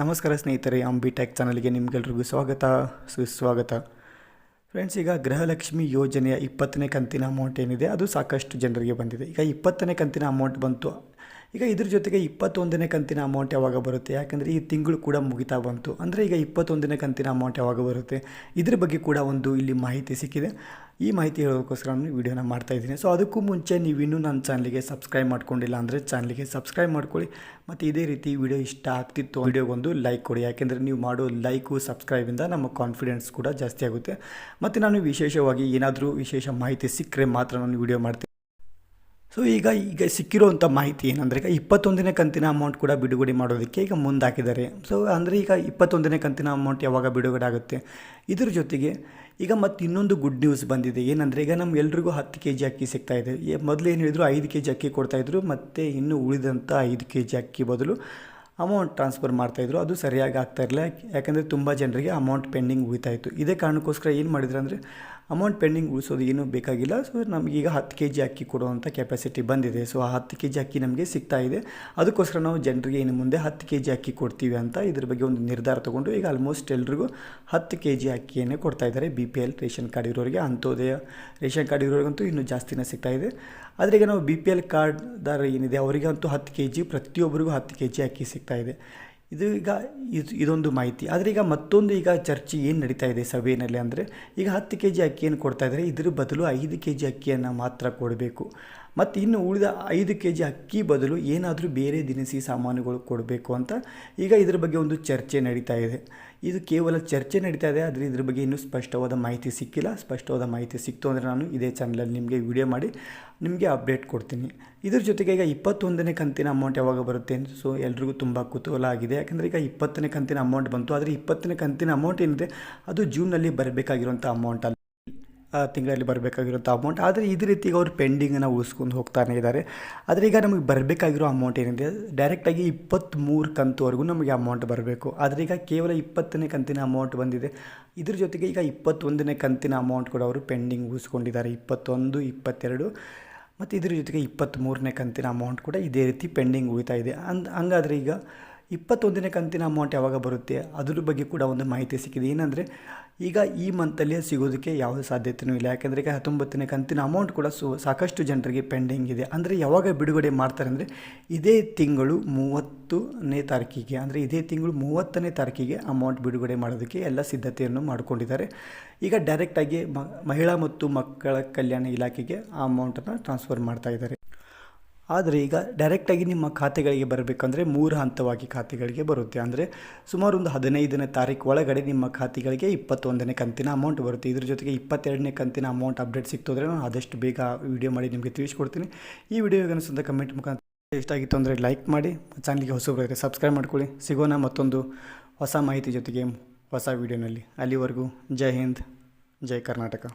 ನಮಸ್ಕಾರ ಸ್ನೇಹಿತರೆ ಅಂಬಿ ಟೆಕ್ ಚಾನಲ್ಗೆ ನಿಮಗೆಲ್ರಿಗೂ ಸ್ವಾಗತ, ಸುಸ್ವಾಗತ. ಫ್ರೆಂಡ್ಸ್, ಈಗ ಗೃಹಲಕ್ಷ್ಮಿ ಯೋಜನೆಯ ಇಪ್ಪತ್ತನೇ ಕಂತಿನ ಅಮೌಂಟ್ ಏನಿದೆ, ಅದು ಸಾಕಷ್ಟು ಜನರಿಗೆ ಬಂದಿದೆ. ಈಗ ಇಪ್ಪತ್ತನೇ ಕಂತಿನ ಅಮೌಂಟ್ ಬಂತು ಈಗ ಇದ್ರ ಜೊತೆಗೆ ಇಪ್ಪತ್ತೊಂದನೇ ಕಂತಿನ ಅಮೌಂಟ್ ಯಾವಾಗ ಬರುತ್ತೆ? ಯಾಕಂದರೆ ಈ ತಿಂಗಳು ಕೂಡ ಮುಗಿತಾ ಬಂತು. ಅಂದರೆ ಈಗ ಇಪ್ಪತ್ತೊಂದನೇ ಕಂತಿನ ಅಮೌಂಟ್ ಯಾವಾಗ ಬರುತ್ತೆ? ಇದ್ರ ಬಗ್ಗೆ ಕೂಡ ಒಂದು ಇಲ್ಲಿ ಮಾಹಿತಿ ಸಿಕ್ಕಿದೆ. ಈ ಮಾಹಿತಿ ಹೇಳೋದಕ್ಕೋಸ್ಕರ ನಾನು ವೀಡಿಯೋನ ಮಾಡ್ತಾ ಇದ್ದೀನಿ. ಸೊ ಅದಕ್ಕೂ ಮುಂಚೆ ನೀವು ಇನ್ನೂ ನನ್ನ ಚಾನಲ್ಗೆ ಸಬ್ಸ್ಕ್ರೈಬ್ ಮಾಡ್ಕೊಂಡಿಲ್ಲ ಅಂದರೆ ಚಾನಲ್ಗೆ ಸಬ್ಸ್ಕ್ರೈಬ್ ಮಾಡ್ಕೊಳ್ಳಿ. ಮತ್ತು ಇದೇ ರೀತಿ ವಿಡಿಯೋ ಇಷ್ಟ ಆಗ್ತಿತ್ತು ವಿಡಿಯೋಗೊಂದು ಲೈಕ್ ಕೊಡಿ. ಯಾಕೆಂದರೆ ನೀವು ಮಾಡೋ ಲೈಕು ಸಬ್ಸ್ಕ್ರೈಬಿಂದ ನಮ್ಮ ಕಾನ್ಫಿಡೆನ್ಸ್ ಕೂಡ ಜಾಸ್ತಿ ಆಗುತ್ತೆ. ಮತ್ತು ನಾನು ವಿಶೇಷವಾಗಿ ಏನಾದರೂ ವಿಶೇಷ ಮಾಹಿತಿ ಸಿಕ್ಕರೆ ಮಾತ್ರ ನಾನು ವಿಡಿಯೋ ಮಾಡ್ತೀನಿ. ಸೊ ಈಗ ಈಗ ಸಿಕ್ಕಿರುವಂಥ ಮಾಹಿತಿ ಏನಂದರೆ, ಈಗ ಇಪ್ಪತ್ತೊಂದನೇ ಕಂತಿನ ಅಮೌಂಟ್ ಕೂಡ ಬಿಡುಗಡೆ ಮಾಡೋದಕ್ಕೆ ಈಗ ಮುಂದಾಕಿದ್ದಾರೆ. ಸೊ ಅಂದರೆ ಈಗ ಇಪ್ಪತ್ತೊಂದನೇ ಕಂತಿನ ಅಮೌಂಟ್ ಯಾವಾಗ ಬಿಡುಗಡೆ ಆಗುತ್ತೆ? ಇದ್ರ ಜೊತೆಗೆ ಈಗ ಮತ್ತು ಇನ್ನೊಂದು ಗುಡ್ ನ್ಯೂಸ್ ಬಂದಿದೆ. ಏನಂದರೆ, ಈಗ ನಮ್ಗೆ ಎಲ್ರಿಗೂ ಹತ್ತು ಕೆ ಜಿ ಅಕ್ಕಿ ಸಿಗ್ತಾ ಇದೆ. ಏ- ಮೊದಲು ಏನು ಹೇಳಿದ್ರು ಐದು ಕೆ ಜಿ ಅಕ್ಕಿ ಕೊಡ್ತಾಯಿದ್ರು ಮತ್ತು ಇನ್ನು ಉಳಿದಂಥ ಐದು ಕೆ ಜಿ ಅಕ್ಕಿ ಬದಲು ಅಮೌಂಟ್ ಟ್ರಾನ್ಸ್ಫರ್ ಮಾಡ್ತಾಯಿದ್ರು ಅದು ಸರಿಯಾಗಿ ಆಗ್ತಾ ಇರಲಿಲ್ಲ. ಯಾಕಂದರೆ ತುಂಬ ಜನರಿಗೆ ಅಮೌಂಟ್ ಪೆಂಡಿಂಗ್ ಉಳಿತಾ ಇತ್ತು. ಇದೇ ಕಾರಣಕ್ಕೋಸ್ಕರ ಏನು ಮಾಡಿದ್ರು ಅಂದರೆ ಅಮೌಂಟ್ ಪೆಂಡಿಂಗ್ ಉಳಿಸೋದು ಏನೂ ಬೇಕಾಗಿಲ್ಲ. ಸೊ ನಮಗೀಗ ಹತ್ತು ಕೆ ಜಿ ಅಕ್ಕಿ ಕೊಡುವಂಥ ಕೆಪಾಸಿಟಿ ಬಂದಿದೆ. ಸೊ ಆ ಹತ್ತು ಕೆ ಜಿ ಅಕ್ಕಿ ನಮಗೆ ಸಿಗ್ತಾ ಇದೆ. ಅದಕ್ಕೋಸ್ಕರ ನಾವು ಜನರಿಗೆ ಇನ್ನು ಮುಂದೆ ಹತ್ತು ಕೆ ಜಿ ಅಕ್ಕಿ ಕೊಡ್ತೀವಿ ಅಂತ ಇದ್ರ ಬಗ್ಗೆ ಒಂದು ನಿರ್ಧಾರ ತೊಗೊಂಡು ಈಗ ಆಲ್ಮೋಸ್ಟ್ ಎಲ್ರಿಗೂ ಹತ್ತು ಕೆ ಜಿ ಅಕ್ಕಿಯನ್ನೇ ಕೊಡ್ತಾ ಇದ್ದಾರೆ B P L ration card ಇರೋರಿಗೆ. ಅಂತ್ಯೋದಯ ರೇಷನ್ ಕಾರ್ಡ್ ಇರೋರಿಗಂತೂ ಇನ್ನೂ ಜಾಸ್ತಿನೇ ಸಿಗ್ತಾ ಇದೆ. ಆದರೆ ಈಗ ನಾವು ಬಿ ಪಿ ಎಲ್ ಕಾರ್ಡ್ದಾರ ಏನಿದೆ, ಅವರಿಗಂತೂ ಹತ್ತು ಕೆ ಜಿ ಪ್ರತಿಯೊಬ್ಬರಿಗೂ ಹತ್ತು ಕೆ ಜಿ ಅಕ್ಕಿ ಸಿಗ್ತಾ ಇದೆ. ಇದು ಈಗ ಇದು, ಇದೊಂದು ಮಾಹಿತಿ. ಆದರೆ ಈಗ ಮತ್ತೊಂದು ಈಗ ಚರ್ಚೆ ಏನು ನಡೀತಾ ಇದೆ ಸಭೆಯಲ್ಲಿ ಅಂದರೆ ಈಗ ಹತ್ತು ಕೆ ಜಿ ಅಕ್ಕಿಯನ್ನು ಕೊಡ್ತಾ ಇದ್ದಾರೆ. ಇದ್ರ ಬದಲು ಐದು ಕೆ ಜಿ ಅಕ್ಕಿಯನ್ನು ಮಾತ್ರ ಕೊಡಬೇಕು. ಮತ್ತು ಇನ್ನು ಉಳಿದ ಐದು ಕೆ ಜಿ ಅಕ್ಕಿ ಬದಲು ಏನಾದರೂ ಬೇರೆ ದಿನಸಿ ಸಾಮಾನುಗಳು ಕೊಡಬೇಕು ಅಂತ ಈಗ ಇದ್ರ ಬಗ್ಗೆ ಒಂದು ಚರ್ಚೆ ನಡೀತಾ ಇದೆ. ಇದು ಕೇವಲ ಚರ್ಚೆ ನಡೀತಾ ಇದೆ, ಆದರೆ ಇದ್ರ ಬಗ್ಗೆ ಇನ್ನೂ ಸ್ಪಷ್ಟವಾದ ಮಾಹಿತಿ ಸಿಕ್ಕಿಲ್ಲ. ಸ್ಪಷ್ಟವಾದ ಮಾಹಿತಿ ಸಿಕ್ತು ಅಂದರೆ ನಾನು ಇದೇ ಚಾನಲಲ್ಲಿ ನಿಮಗೆ ವಿಡಿಯೋ ಮಾಡಿ ನಿಮಗೆ ಅಪ್ಡೇಟ್ ಕೊಡ್ತೀನಿ. ಇದ್ರ ಜೊತೆಗೆ ಈಗ ಇಪ್ಪತ್ತೊಂದನೇ ಕಂತಿನ ಅಮೌಂಟ್ ಯಾವಾಗ ಬರುತ್ತೆ ಸೊ ಎಲ್ರಿಗೂ ತುಂಬ ಕುತೂಹಲ ಆಗಿದೆ. ಯಾಕಂದರೆ ಈಗ ಇಪ್ಪತ್ತನೇ ಕಂತಿನ ಅಮೌಂಟ್ ಬಂತು, ಆದರೆ ಇಪ್ಪತ್ತನೇ ಕಂತಿನ ಅಮೌಂಟ್ ಏನಿದೆ, ಅದು ಜೂನಲ್ಲಿ ಬರಬೇಕಾಗಿರುವಂಥ ಅಮೌಂಟ್ ಅಲ್ಲ. ತಿಂಗಳಲ್ಲಿ ಬರಬೇಕಾಗಿರೋಂಥ ಅಮೌಂಟ್ ಆದರೆ ಇದೇ ರೀತಿ ಅವರು ಪೆಂಡಿಂಗನ್ನು ಉಳಿಸ್ಕೊಂಡು ಹೋಗ್ತಾನೆ ಇದ್ದಾರೆ. ಆದರೆ ಈಗ ನಮಗೆ ಬರಬೇಕಾಗಿರೋ ಅಮೌಂಟ್ ಏನಿದೆ? ಡೈರೆಕ್ಟಾಗಿ ಇಪ್ಪತ್ತ್ಮೂರು ಕಂತುವರೆಗೂ ನಮಗೆ ಅಮೌಂಟ್ ಬರಬೇಕು. ಆದರೆ ಈಗ ಕೇವಲ ಇಪ್ಪತ್ತನೇ ಕಂತಿನ ಅಮೌಂಟ್ ಬಂದಿದೆ. ಇದ್ರ ಜೊತೆಗೆ ಈಗ ಇಪ್ಪತ್ತೊಂದನೇ ಕಂತಿನ ಅಮೌಂಟ್ ಕೂಡ ಅವರು ಪೆಂಡಿಂಗ್ ಉಳಿಸ್ಕೊಂಡಿದ್ದಾರೆ. ಇಪ್ಪತ್ತೊಂದು, ಇಪ್ಪತ್ತೆರಡು, ಮತ್ತು ಇದ್ರ ಜೊತೆಗೆ ಇಪ್ಪತ್ತ್ಮೂರನೇ ಕಂತಿನ ಅಮೌಂಟ್ ಕೂಡ ಇದೇ ರೀತಿ ಪೆಂಡಿಂಗ್ ಉಳಿತಾ ಇದೆ. ಅಂದ್, ಹಂಗಾದರೆ ಈಗ ಇಪ್ಪತ್ತೊಂದನೇ ಕಂತಿನ ಅಮೌಂಟ್ ಯಾವಾಗ ಬರುತ್ತೆ? ಅದ್ರ ಬಗ್ಗೆ ಕೂಡ ಒಂದು ಮಾಹಿತಿ ಸಿಕ್ಕಿದೆ. ಏನಂದರೆ, ಈಗ ಈ ಮಂತಲ್ಲಿ ಸಿಗೋದಕ್ಕೆ ಯಾವುದೇ ಸಾಧ್ಯತೆಯೂ ಇಲ್ಲ. ಯಾಕೆಂದರೆ ಈಗ ಹತ್ತೊಂಬತ್ತನೇ ಕಂತಿನ ಅಮೌಂಟ್ ಕೂಡ ಸು, ಸಾಕಷ್ಟು ಜನರಿಗೆ ಪೆಂಡಿಂಗ್ ಇದೆ. ಅಂದರೆ ಯಾವಾಗ ಬಿಡುಗಡೆ ಮಾಡ್ತಾರೆ ಅಂದರೆ, ಇದೇ ತಿಂಗಳು ಮೂವತ್ತನೇ ತಾರೀಕಿಗೆ, ಅಂದರೆ ಇದೇ ತಿಂಗಳು ಮೂವತ್ತನೇ ತಾರೀಕಿಗೆ ಅಮೌಂಟ್ ಬಿಡುಗಡೆ ಮಾಡೋದಕ್ಕೆ ಎಲ್ಲ ಸಿದ್ಧತೆಯನ್ನು ಮಾಡಿಕೊಂಡಿದ್ದಾರೆ. ಈಗ ಡೈರೆಕ್ಟಾಗಿ ಮಹಿಳಾ ಮತ್ತು ಮಕ್ಕಳ ಕಲ್ಯಾಣ ಇಲಾಖೆಗೆ ಆ ಅಮೌಂಟನ್ನು ಟ್ರಾನ್ಸ್ಫರ್ ಮಾಡ್ತಾ ಇದ್ದಾರೆ. ಆದರೆ ಈಗ ಡೈರೆಕ್ಟಾಗಿ ನಿಮ್ಮ ಖಾತೆಗಳಿಗೆ ಬರಬೇಕಂದ್ರೆ ಮೂರು ಹಂತವಾಗಿ ಖಾತೆಗಳಿಗೆ ಬರುತ್ತೆ. ಅಂದರೆ ಸುಮಾರು ಒಂದು ಹದಿನೈದನೇ ತಾರೀಕು ಒಳಗಡೆ ನಿಮ್ಮ ಖಾತೆಗಳಿಗೆ ಇಪ್ಪತ್ತೊಂದನೇ ಕಂತಿನ ಅಮೌಂಟ್ ಬರುತ್ತೆ. ಇದ್ರ ಜೊತೆಗೆ ಇಪ್ಪತ್ತೆರಡನೇ ಕಂತಿನ ಅಮೌಂಟ್ ಅಪ್ಡೇಟ್ ಸಿಕ್ತು ನಾನು ಆದಷ್ಟು ಬೇಗ ವಿಡಿಯೋ ಮಾಡಿ ನಿಮಗೆ ತಿಳಿಸ್ಕೊಡ್ತೀನಿ. ಈ ವಿಡಿಯೋ ಅನಿಸಿದ ಕಮೆಂಟ್ ಮುಖಾಂತರ ಇಷ್ಟ ಆಗಿತ್ತು ಅಂದರೆ ಲೈಕ್ ಮಾಡಿ ಚಾನಲ್ಗೆ ಹೊಸಬರಾದರೆ ಸಬ್ಸ್ಕ್ರೈಬ್ ಮಾಡ್ಕೊಳ್ಳಿ. ಸಿಗೋಣ ಮತ್ತೊಂದು ಹೊಸ ಮಾಹಿತಿ ಜೊತೆಗೆ ಹೊಸ ವಿಡಿಯೋನಲ್ಲಿ ಅಲ್ಲಿವರೆಗೂ ಜೈ ಹಿಂದ್, ಜೈ ಕರ್ನಾಟಕ.